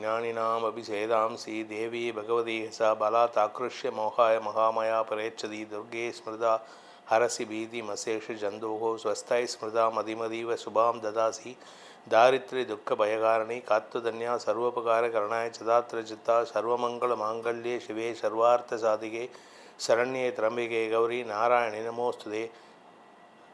ஞானினாம் அபிஷேதாம்சி தேவி பகவதி ச பலா தாக்ருஷ்ய மோகாய மகாமயா பரேச்சதி துர்கே ஸ்மிருதா ஹரசி பீதி மசேஷு ஜந்தோகோ ஸ்வஸ்தாய் ஸ்மிருதா மதிமதீவ சுபாம் ததாசி தாரித்ரி துக்க பயகாரணி காத்துதன்யா சர்வோபகார கரணாய சதாத்திர சித்தா சர்வமங்கள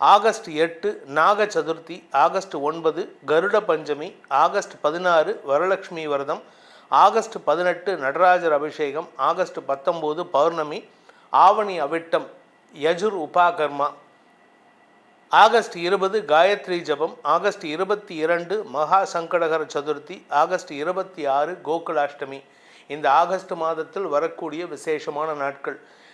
ஆகஸ்ட் எட்டு நாக சதுர்த்தி ஆகஸ்ட் ஒன்பது கருட பஞ்சமி ஆகஸ்ட் பதினாறு வரலட்சுமி விரதம் ஆகஸ்ட் பதினெட்டு நடராஜர் அபிஷேகம் ஆகஸ்ட் பத்தொம்போது பௌர்ணமி ஆவணி அவிட்டம் யஜுர் உபாகர்மா. ஆகஸ்ட் இருபது காயத்ரி ஜபம் ஆகஸ்ட் இருபத்தி இரண்டு மகா சங்கடகர சதுர்த்தி ஆகஸ்ட் இருபத்தி ஆறு கோகுலாஷ்டமி. இந்த ஆகஸ்ட் மாதத்தில் வரக்கூடிய விசேஷமான நாட்கள்.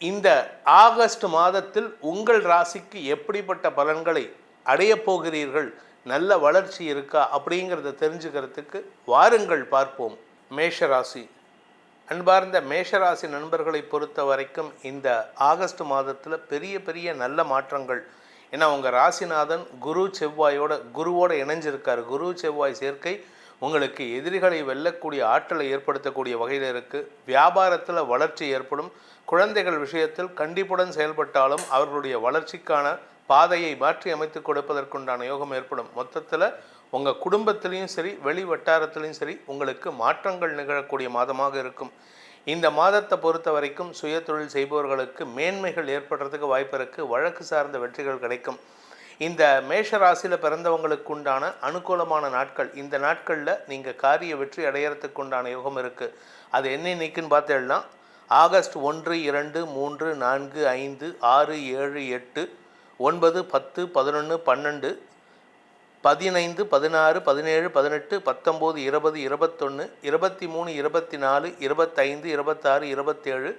இந்த ஆகஸ்ட் மாதத்தில் உங்கள் ராசிக்கு எப்படிப்பட்ட பலன்களை அடைய போகிறீர்கள்? நல்ல வளர்ச்சி இருக்கா? அப்படிங்கிறத தெரிஞ்சுக்கிறதுக்கு வாருங்கள் பார்ப்போம். மேஷ ராசி அன்பார்ந்த மேஷராசி நண்பர்களை பொறுத்த வரைக்கும் இந்த ஆகஸ்ட் மாதத்தில் பெரிய பெரிய நல்ல மாற்றங்கள். ஏன்னா உங்கள் ராசிநாதன் குரு செவ்வாயோட குருவோட இணைஞ்சிருக்கார். குரு செவ்வாய் சேர்க்கை உங்களுக்கு எதிரிகளை வெல்லக்கூடிய ஆற்றலை ஏற்படுத்தக்கூடிய வகையில் இருக்குது வியாபாரத்தில் வளர்ச்சி ஏற்படும். குழந்தைகள் விஷயத்தில் கண்டிப்புடன் செயல்பட்டாலும் அவர்களுடைய வளர்ச்சிக்கான பாதையை மாற்றி அமைத்து கொடுப்பதற்குண்டான யோகம் ஏற்படும். மொத்தத்தில் உங்கள் குடும்பத்திலையும் சரி வெளி வட்டாரத்திலையும் சரி உங்களுக்கு மாற்றங்கள் நிகழக்கூடிய மாதமாக இருக்கும். இந்த மாதத்தை பொறுத்த வரைக்கும் சுய தொழில் செய்பவர்களுக்கு மேன்மைகள் ஏற்படுறதுக்கு வாய்ப்பு இருக்குது வழக்கு சார்ந்த வெற்றிகள் கிடைக்கும். இந்த மேஷ ராசியில் பிறந்தவங்களுக்கு உண்டான அனுகூலமான நாட்கள் இந்த நாட்களில் நீங்கள் காரிய வெற்றி அடையிறதுக்கு உண்டான யோகம் இருக்குது அது என்ன இன்னைக்குன்னு பார்த்தேன்னா ஆகஸ்ட் ஒன்று இரண்டு மூன்று நான்கு ஐந்து ஆறு ஏழு எட்டு ஒன்பது பத்து பதினொன்று பன்னெண்டு பதினைந்து பதினாறு பதினேழு பதினெட்டு பத்தொம்போது இருபது இருபத்தொன்று இருபத்தி மூணு இருபத்தி நாலு இருபத்தைந்து இருபத்தாறு இருபத்தேழு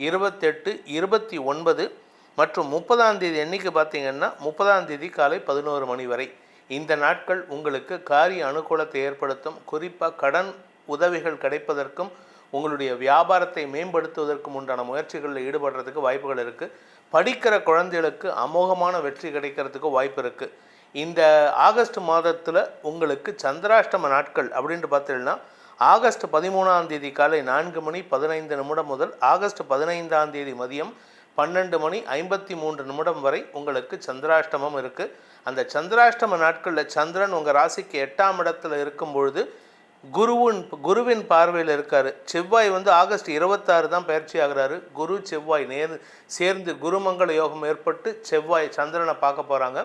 இருபத்தெட்டு இருபத்தி ஒன்பது மற்றும் முப்பதாம் தேதி என்னைக்கு பார்த்தீங்கன்னா முப்பதாம் தேதி காலை பதினோரு மணி வரை. இந்த நாட்கள் உங்களுக்கு காரிய அனுகூலத்தை ஏற்படுத்தும். குறிப்பாக கடன் உதவிகள் கிடைப்பதற்கும் உங்களுடைய வியாபாரத்தை மேம்படுத்துவதற்கும் உண்டான முயற்சிகளில் ஈடுபடுறதுக்கு வாய்ப்புகள் இருக்குது படிக்கிற குழந்தைகளுக்கு அமோகமான வெற்றி கிடைக்கிறதுக்கு வாய்ப்பு இருக்குது இந்த ஆகஸ்ட் மாதத்தில் உங்களுக்கு சந்திராஷ்டம நாட்கள் அப்படின்ட்டு பார்த்தீங்கன்னா ஆகஸ்ட் பதிமூணாம் தேதி காலை நான்கு மணி பதினைந்து நிமிடம் முதல் ஆகஸ்ட் பதினைந்தாம் தேதி மதியம் பன்னெண்டு மணி ஐம்பத்தி மூன்று நிமிடம் வரை உங்களுக்கு சந்திராஷ்டமம் இருக்குது அந்த சந்திராஷ்டம நாட்களில் சந்திரன் உங்கள் ராசிக்கு எட்டாம் இடத்துல இருக்கும் பொழுது குருவின் குருவின் பார்வையில் இருக்கார். செவ்வாய் வந்து ஆகஸ்ட் இருபத்தாறு தான் பயிற்சி ஆகிறாரு. குரு செவ்வாய் நேர் சேர்ந்து குருமங்கள யோகம் ஏற்பட்டு செவ்வாய் சந்திரனை பார்க்க போகிறாங்க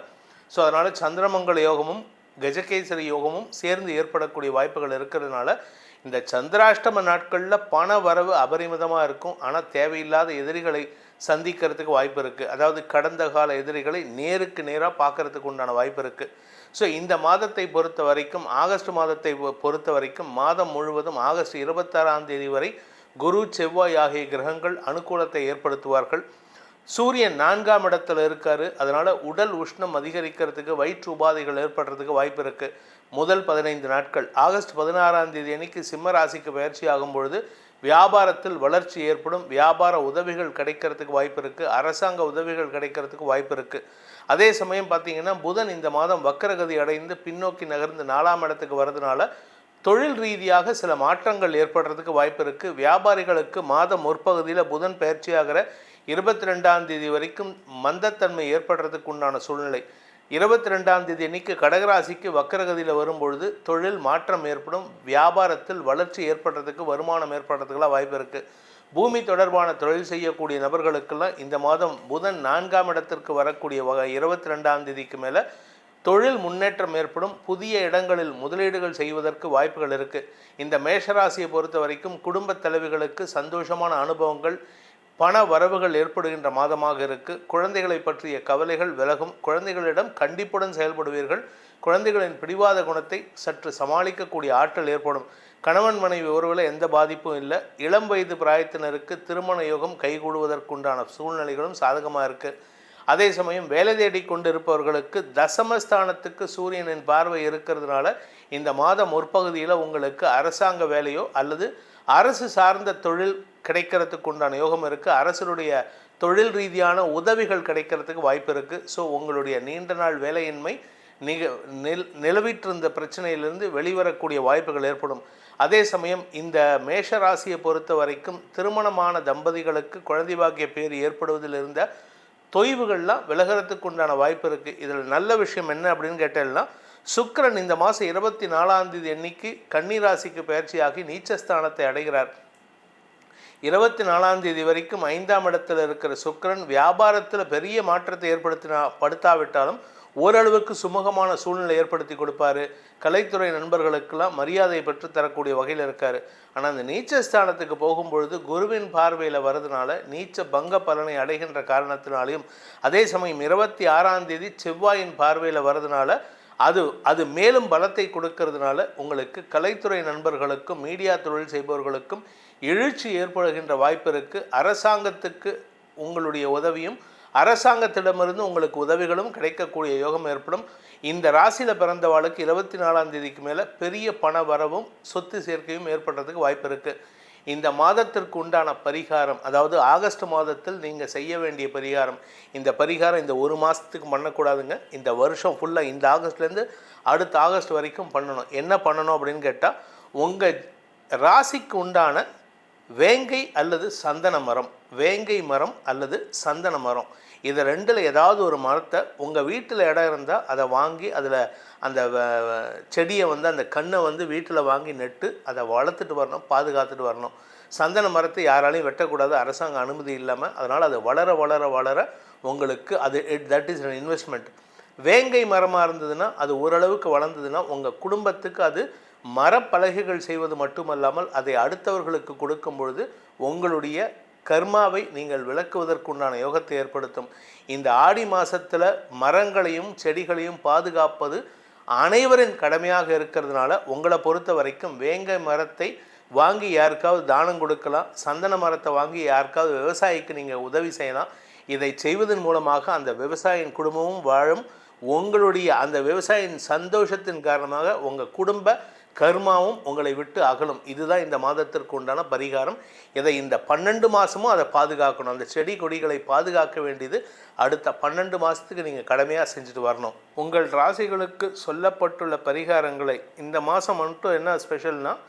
ஸோ அதனால் சந்திரமங்கல யோகமும் கஜகேசரி யோகமும் சேர்ந்து ஏற்படக்கூடிய வாய்ப்புகள் இருக்கிறதுனால இந்த சந்திராஷ்டம நாட்களில் பண வரவு அபரிமிதமாக இருக்கும். ஆனால் தேவையில்லாத எதிரிகளை சந்திக்கிறதுக்கு வாய்ப்பு இருக்குது அதாவது கடந்த கால எதிரிகளை நேருக்கு நேராக பார்க்கறதுக்கு உண்டான வாய்ப்பு இருக்குது ஸோ இந்த மாதத்தை பொறுத்த வரைக்கும் ஆகஸ்ட் மாதத்தை பொ- பொறுத்த வரைக்கும் மாதம் முழுவதும் ஆகஸ்ட் இருபத்தாறாம் தேதி வரை குரு செவ்வாய் ஆகிய கிரகங்கள் அனுகூலத்தை ஏற்படுத்துவார்கள். சூரியன் நான்காம் இடத்துல இருக்காரு. அதனால் உடல் உஷ்ணம் அதிகரிக்கிறதுக்கு வயிற்று உபாதைகள் ஏற்படுறதுக்கு வாய்ப்பு இருக்குது முதல் பதினைந்து நாட்கள். ஆகஸ்ட் பதினாறாம் தேதி அன்னைக்கு சிம்ம ராசிக்கு பயிற்சி ஆகும் பொழுது வியாபாரத்தில் வளர்ச்சி ஏற்படும். வியாபார உதவிகள் கிடைக்கிறதுக்கு வாய்ப்பு இருக்குது அரசாங்க உதவிகள் கிடைக்கிறதுக்கு வாய்ப்பு இருக்குது அதே சமயம் பார்த்தீங்கன்னா புதன் இந்த மாதம் வக்கரகதி அடைந்து பின்னோக்கி நகர்ந்து நாலாம் இடத்துக்கு வரதுனால தொழில் ரீதியாக சில மாற்றங்கள் ஏற்படுறதுக்கு வாய்ப்பு இருக்குது வியாபாரிகளுக்கு மாதம் முற்பகுதியில் புதன் பயிற்சியாகிற இருபத்தி ரெண்டாம் தேதி வரைக்கும் மந்தத்தன்மை ஏற்படுறதுக்கு உண்டான சூழ்நிலை. இருபத்தி ரெண்டாம் தேதி அன்னைக்கு கடகராசிக்கு வக்கரகதியில் வரும்பொழுது தொழில் மாற்றம் ஏற்படும் வியாபாரத்தில் வளர்ச்சி ஏற்படுறதுக்கு வருமானம் ஏற்படுறதுக்கெல்லாம் வாய்ப்பு இருக்குது பூமி தொடர்பான தொழில் செய்யக்கூடிய நபர்களுக்கெல்லாம் இந்த மாதம் புதன் நான்காம் இடத்திற்கு வரக்கூடிய வகை இருபத்தி ரெண்டாம் தேதிக்கு மேலே தொழில் முன்னேற்றம் ஏற்படும் புதிய இடங்களில் முதலீடுகள் செய்வதற்கு வாய்ப்புகள் இருக்குது இந்த மேஷராசியை பொறுத்த வரைக்கும் குடும்பத் தலைவிகளுக்கு சந்தோஷமான அனுபவங்கள் பண வரவுகள் ஏற்படுகின்ற மாதமாக இருக்கு. குழந்தைகளை பற்றிய கவலைகள் விலகும். குழந்தைகளிடம் கண்டிப்புடன் செயல்படுவீர்கள். குழந்தைகளின் பிடிவாத குணத்தை சற்று சமாளிக்கக்கூடிய ஆற்றல் ஏற்படும். கணவன் மனைவி ஒருவில் எந்த பாதிப்பும் இல்லை. இளம் வயது பிராயத்தினருக்கு திருமண யோகம் கைகூடுவதற்குண்டான சூழ்நிலைகளும் சாதகமாக இருக்குது அதே சமயம் வேலை தேடி கொண்டிருப்பவர்களுக்கு தசமஸ்தானத்துக்கு சூரியனின் பார்வை இருக்கிறதுனால இந்த மாதம் முற்பகுதியில் உங்களுக்கு அரசாங்க வேலையோ அல்லது அரசு சார்ந்த தொழில் கிடைக்கிறதுக்கு உண்டான யோகம் இருக்குது அரசனுடைய தொழில் ரீதியான உதவிகள் கிடைக்கிறதுக்கு வாய்ப்பு இருக்குது ஸோ உங்களுடைய நீண்ட நாள் வேலையின்மை நிக நில் நிலவிட்டிருந்த பிரச்சனையிலிருந்து வெளிவரக்கூடிய வாய்ப்புகள் ஏற்படும். அதே சமயம் இந்த மேஷ ராசியை பொறுத்த வரைக்கும் திருமணமான தம்பதிகளுக்கு குழந்தை பாக்கிய பேர் ஏற்படுவதில் இருந்த தொய்வுகள்லாம் விலகிறதுக்கு உண்டான வாய்ப்பு இருக்குது இதில் நல்ல விஷயம் என்ன அப்படின்னு கேட்டேன்னா சுக்கரன் இந்த மாதம் இருபத்தி நாலாம் தேதி அன்னைக்கு கன்னி ராசிக்கு பயிற்சியாகி நீச்சஸ்தானத்தை அடைகிறார். இருபத்தி நாலாம் தேதி வரைக்கும் ஐந்தாம் இடத்தில் இருக்கிற சுக்கரன் வியாபாரத்தில் பெரிய மாற்றத்தை ஏற்படுத்தினா படுத்தாவிட்டாலும் ஓரளவுக்கு சுமூகமான சூழ்நிலை ஏற்படுத்தி கொடுப்பாரு. கலைத்துறை நண்பர்களுக்கெல்லாம் மரியாதை பெற்று தரக்கூடிய வகையில் இருக்கார். ஆனால் அந்த நீச்சஸ்தானத்துக்கு போகும்பொழுது குருவின் பார்வையில் வரதுனால நீச்ச பங்க பலனை அடைகின்ற காரணத்தினாலையும் அதே சமயம் இருபத்தி ஆறாம் தேதி செவ்வாயின் பார்வையில் வரதுனால அது அது மேலும் பலத்தை கொடுக்கறதுனால உங்களுக்கு கலைத்துறை நண்பர்களுக்கும் மீடியா தொழில் செய்பவர்களுக்கும் எழுச்சி ஏற்படுகின்ற வாய்ப்பு இருக்குது அரசாங்கத்துக்கு உங்களுடைய உதவியும் அரசாங்கத்திடமிருந்து உங்களுக்கு உதவிகளும் கிடைக்கக்கூடிய யோகம் ஏற்படும். இந்த ராசியில் பிறந்தவாளுக்கு இருபத்தி நாலாம் தேதிக்கு மேலே பெரிய பண வரவும் சொத்து சேர்க்கையும் ஏற்படுறதுக்கு வாய்ப்பு இருக்குது இந்த மாதத்திற்கு உண்டான பரிகாரம் அதாவது ஆகஸ்ட் மாதத்தில் நீங்கள் செய்ய வேண்டிய பரிகாரம் இந்த பரிகாரம் இந்த ஒரு மாதத்துக்கு பண்ணக்கூடாதுங்க. இந்த வருஷம் ஃபுல்லாக இந்த ஆகஸ்ட்லேருந்து அடுத்த ஆகஸ்ட் வரைக்கும் பண்ணணும். என்ன பண்ணணும் அப்படின்னு கேட்டால் உங்கள் ராசிக்கு உண்டான வேங்கை அல்லது சந்தன மரம் வேங்கை மரம் அல்லது சந்தன மரம். இது ரெண்டில் ஏதாவது ஒரு மரத்தை உங்கள் வீட்டில் இடம் இருந்தால் அதை வாங்கி அதில் அந்த வ- செடியை வந்து அந்த கண்ணை வந்து வீட்டில் வாங்கி நட்டு அதை வளர்த்துட்டு வரணும் பாதுகாத்துட்டு வரணும். சந்தன மரத்தை யாராலையும் வெட்டக்கூடாது அரசாங்க அனுமதி இல்லாமல் அதனால் அது வளர வளர வளர உங்களுக்கு அது தட் இஸ் அன் இன்வெஸ்ட்மெண்ட் வேங்கை மரமாக இருந்ததுன்னா அது ஓரளவுக்கு வளர்ந்ததுன்னா உங்கள் குடும்பத்துக்கு அது மரப்பலகைகள் செய்வது மட்டுமல்லாமல் அதை அடுத்தவர்களுக்கு கொடுக்கும் பொழுது உங்களுடைய கர்மாவை நீங்கள் விளக்குவதற்குண்டான யோகத்தை ஏற்படுத்தும். இந்த ஆடி மாதத்தில் மரங்களையும் செடிகளையும் பாதுகாப்பது அனைவரின் கடமையாக இருக்கிறதுனால உங்களை பொறுத்த வரைக்கும் வேங்கை மரத்தை வாங்கி யாருக்காவது தானம் கொடுக்கலாம் சந்தன மரத்தை வாங்கி யாருக்காவது விவசாயிக்கு நீங்கள் உதவி செய்யலாம். இதை செய்வதன் மூலமாக அந்த விவசாயியின் குடும்பமும் வாழும். உங்களுடைய அந்த விவசாயியின் சந்தோஷத்தின் காரணமாக உங்கள் குடும்ப கர்மாவும் உங்களை விட்டு அகலும். இதுதான் இந்த மாதத்திற்கு உண்டான பரிகாரம். இதை இந்த பன்னெண்டு மாதமும் அதை பாதுகாக்கணும். அந்த செடி கொடிகளை பாதுகாக்க வேண்டியது அடுத்த பன்னெண்டு மாதத்துக்கு நீங்கள் கடமையாக செஞ்சுட்டு வரணும். உங்கள் ராசிகளுக்கு சொல்லப்பட்டுள்ள பரிகாரங்களை இந்த மாதம் மட்டும் என்ன ஸ்பெஷல்னால்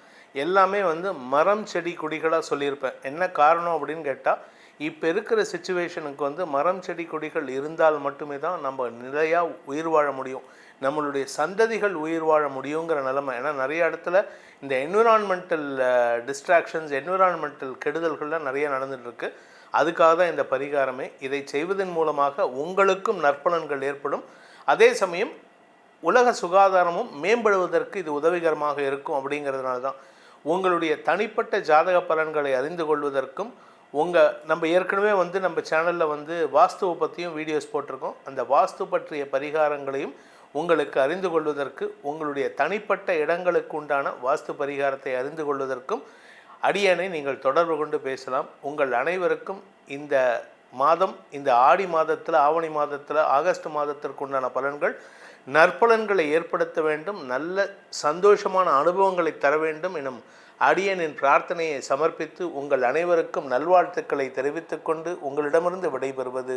எல்லாமே வந்து மரம் செடி கொடிகளாக சொல்லியிருப்பேன். என்ன காரணம் அப்படின்னு கேட்டால் இப்போ இருக்கிற சுச்சுவேஷனுக்கு வந்து மரம் செடி கொடிகள் இருந்தால் மட்டுமே தான் நம்ம நிலையாக உயிர் வாழ முடியும். நம்மளுடைய சந்ததிகள் உயிர் வாழ முடியுங்கிற நிலமை. ஏன்னா நிறைய இடத்துல இந்த என்விரான்மெண்டல் டிஸ்ட்ராக்ஷன்ஸ் என்விரான்மெண்டல் கெடுதல்கள்லாம் நிறைய நடந்துகிட்ருக்கு அதுக்காக தான் இந்த பரிகாரமே. இதை செய்வதன் மூலமாக உங்களுக்கும் நற்பலன்கள் ஏற்படும். அதே சமயம் உலக சுகாதாரமும் மேம்படுவதற்கு இது உதவிகரமாக இருக்கும் அப்படிங்கிறதுனால தான் உங்களுடைய தனிப்பட்ட ஜாதக பலன்களை அறிந்து கொள்வதற்கும் உங்கள் நம்ம ஏற்கனவே வந்து நம்ம சேனலில் வந்து வாஸ்துவை பற்றியும் வீடியோஸ் போட்டிருக்கோம். அந்த வாஸ்து பற்றிய பரிகாரங்களையும் உங்களுக்கு அறிந்து கொள்வதற்கு உங்களுடைய தனிப்பட்ட இடங்களுக்கு உண்டான வாஸ்து பரிகாரத்தை அறிந்து கொள்வதற்கும் அடியனை நீங்கள் தொடர்பு கொண்டு பேசலாம். உங்கள் அனைவருக்கும் இந்த மாதம் இந்த ஆடி மாதத்தில் ஆவணி மாதத்தில் ஆகஸ்ட் மாதத்திற்கு உண்டான பலன்கள் நற்பலன்களை ஏற்படுத்த வேண்டும் நல்ல சந்தோஷமான அனுபவங்களை தர வேண்டும் எனும் அடியனின் பிரார்த்தனையை சமர்ப்பித்து உங்கள் அனைவருக்கும் நல்வாழ்த்துக்களை தெரிவித்துக்கொண்டு உங்களிடமிருந்து விடைபெறுவது